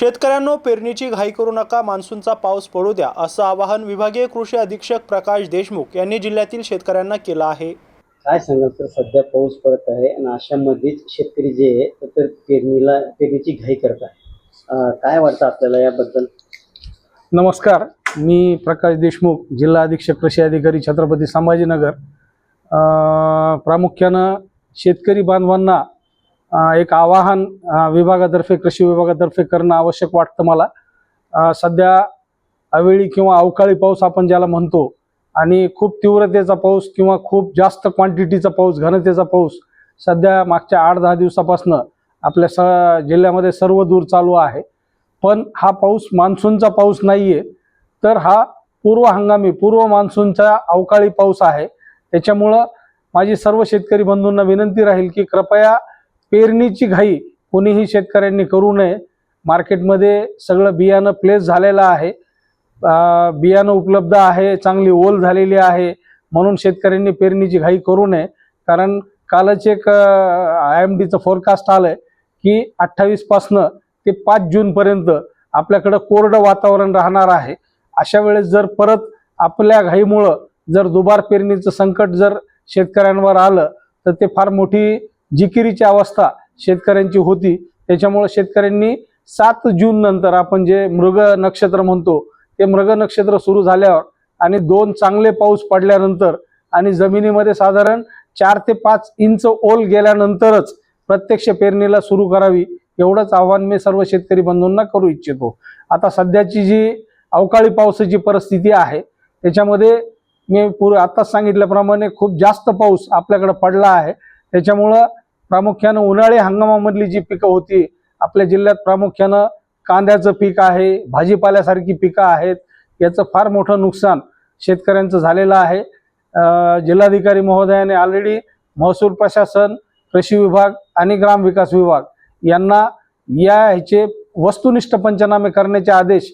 शेतकऱ्यांनो पेरणीची घाई करू नका मान्सूनचा पाऊस पडू द्या असं आवाहन विभागीय कृषी अधीक्षक प्रकाश देशमुख यांनी जिल्ह्यातील शेतकऱ्यांना केलं आहे. काय सांगाल तर सध्या पाऊस पडत आहे आणि अशामध्येच शेतकरी जे आहे ते तर पेरणीला पेरणीची घाई करत आहे काय वाटतं आपल्याला याबद्दल? नमस्कार. मी प्रकाश देशमुख जिल्हा अधीक्षक कृषी अधिकारी छत्रपती संभाजीनगर. अ, प्रामुख्यानं शेतकरी बांधवांना अ, एक आवाहन विभागातर्फे कृषी विभागातर्फे करणं आवश्यक वाटतं मला. सध्या अवेळी किंवा अवकाळी पाऊस आपण ज्याला म्हणतो आणि खूप तीव्रतेचा पाऊस किंवा खूप जास्त क्वांटिटीचा पाऊस घनतेचा पाऊस सध्या मागच्या आठ दहा दिवसापासनं आपल्या स जिल्ह्यामध्ये सर्व दूर चालू आहे. पण हा पाऊस मान्सूनचा पाऊस नाही आहे तर हा पूर्व हंगामी पूर्व मान्सूनचा अवकाळी पाऊस आहे. त्याच्यामुळं माझी सर्व शेतकरी बंधूंना विनंती राहील की कृपया पेरणीची घाई कोणीही शेतकऱ्यांनी करू नये. मार्केटमध्ये सगळं बियाणं प्लेस झालेलं आहे. बियाणं उपलब्ध आहे चांगली ओल झालेली आहे. म्हणून शेतकऱ्यांनी पेरणीची घाई करू नये. कारण कालच एक आय एम डीचं फोरकास्ट आलं आहे की अठ्ठावीसपासनं ते पाच जूनपर्यंत आपल्याकडं कोरडं वातावरण राहणार आहे. अशा वेळेस जर परत आपल्या घाईमुळं जर दुबार पेरणीचं संकट जर शेतकऱ्यांवर आलं तर ते फार मोठी जिकिरीची अवस्था शेतकऱ्यांची होती. त्याच्यामुळं शेतकऱ्यांनी सात जून नंतर आपण जे मृग नक्षत्र म्हणतो ते मृग नक्षत्र सुरू झाल्यावर आणि दोन चांगले पाऊस पडल्यानंतर आणि जमिनीमध्ये साधारण चार ते पाच इंच ओल गेल्यानंतरच प्रत्यक्ष पेरणीला सुरू करावी एवढंच आव्हान मी सर्व शेतकरी बंधूंना करू इच्छितो. आता सध्याची जी अवकाळी पावसाची परिस्थिती आहे त्याच्यामध्ये मी पूर्वी आत्ताच सांगितल्याप्रमाणे खूप जास्त पाऊस आपल्याकडे पडला आहे. त्याच्यामुळं प्रामुख्यानं उन्हाळी हंगामामधली जी पिकं होती आपल्या जिल्ह्यात प्रामुख्यानं कांद्याचं पीक आहे भाजीपाल्यासारखी पिकं आहेत याचं फार मोठं नुकसान शेतकऱ्यांचं झालेलं आहे. जिल्हाधिकारी महोदयाने ऑलरेडी महसूल प्रशासन कृषी विभाग आणि ग्रामविकास विभाग यांना या ह्याचे वस्तुनिष्ठ पंचनामे करण्याचे आदेश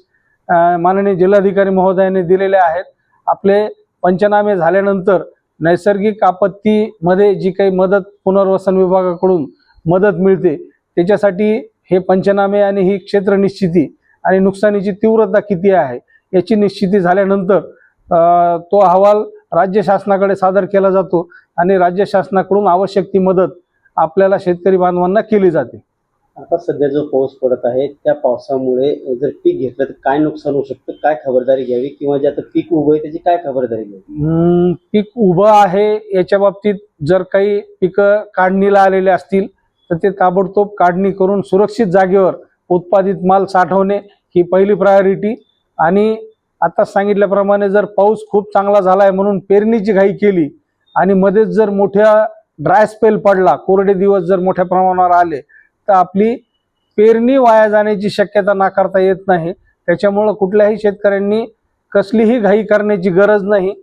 माननीय जिल्हाधिकारी महोदयाने दिलेले आहेत. आपले पंचनामे झाल्यानंतर नैसर्गिक आपत्तीमध्ये जी काही मदत पुनर्वसन विभागाकडून मदत मिळते त्याच्यासाठी हे पंचनामे आणि ही क्षेत्र निश्चिती आणि नुकसानीची तीव्रता किती आहे याची निश्चिती झाल्यानंतर तो अहवाल राज्य शासनाकडे सादर केला जातो आणि राज्य शासनाकडून आवश्यक ती मदत आपल्याला शेतकरी बांधवांना केली जाते. आता सध्या जो पाऊस पडत आहे त्या पावसामुळे जर पीक घेतलं तर काय नुकसान होऊ शकतं? काय खबरदारी घ्यावी? किंवा जे आता पीक उभं आहे त्याची काय खबरदारी घ्यावी? पीक उभं आहे याच्या बाबतीत जर काही पिकं काढणीला आलेले असतील तर ते ताबडतोब काढणी करून सुरक्षित जागेवर उत्पादित माल साठवणे ही पहिली प्रायोरिटी आणि आता सांगितल्याप्रमाणे जर पाऊस खूप चांगला झाला आहे म्हणून पेरणीची घाई केली आणि मध्येच जर मोठ्या ड्राय स्पेल पडला कोरडे दिवस जर मोठ्या प्रमाणावर आले तर आपली पेरणी वाया जाण्याची शक्यता नाकारता येत नाही. त्याच्यामुळं कुठल्याही शेतकऱ्यांनी कसलीही घाई करण्याची गरज नाही.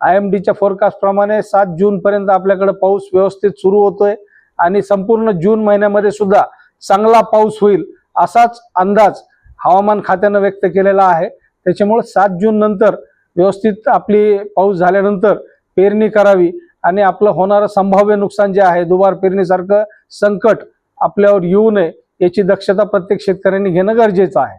आय एम डीच्या फोरकास्टप्रमाणे सात जूनपर्यंत आपल्याकडे पाऊस व्यवस्थित सुरू होतोय आणि संपूर्ण जून महिन्यामध्ये सुद्धा चांगला पाऊस होईल असाच अंदाज हवामान खात्यानं व्यक्त केलेला आहे. त्याच्यामुळे सात जून नंतर व्यवस्थित आपली पाऊस झाल्यानंतर पेरणी करावी आणि आपलं होणारं संभाव्य नुकसान जे आहे दुबार पेरणीसारखं संकट आपल्यावर येऊ नये याची दक्षता प्रत्येक शेतकऱ्यांनी घेणं गरजेचं आहे.